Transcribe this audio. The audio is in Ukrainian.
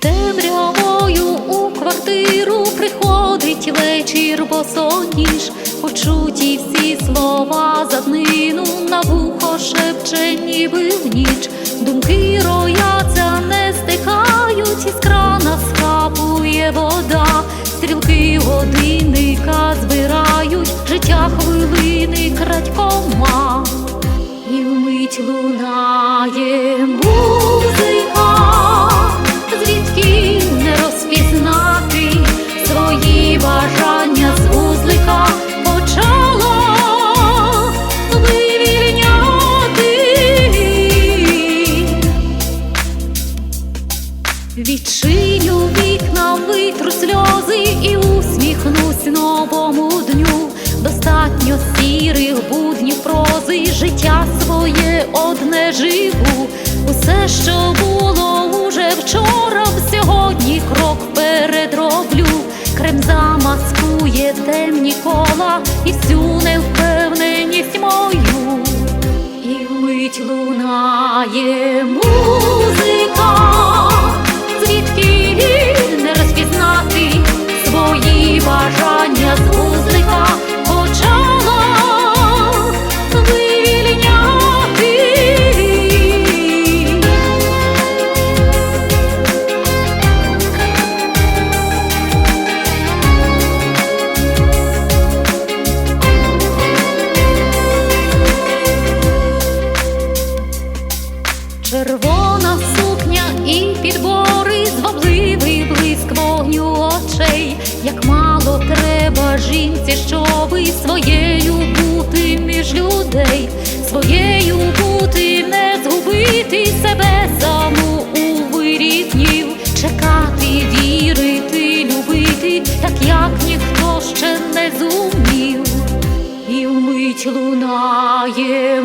Темрявою у квартиру приходить вечір босоніж, почуті всі слова за днину на вухо шепче, ніби в ніч. Думки стрілки годинника збирають, життя хвилини крадькома. І вмить лунає Відчиню вікна, витру сльози і усміхнусь новому дню. Достатньо сірих буднів прози, життя своє одне живу. Усе, що було уже вчора, сьогодні крок вперед роблю. Крем замаскує темні кола і всю невпевненість мою. І вмить лунає музика, Червона сукня і підбори, звабливий блиск вогню очей, як мало треба жінці, щоби своєю бути між людей, своєю бути, не згубити себе саму у вирі днів, чекати, вірити, любити, так як ніхто ще не зумів. І вмить лунає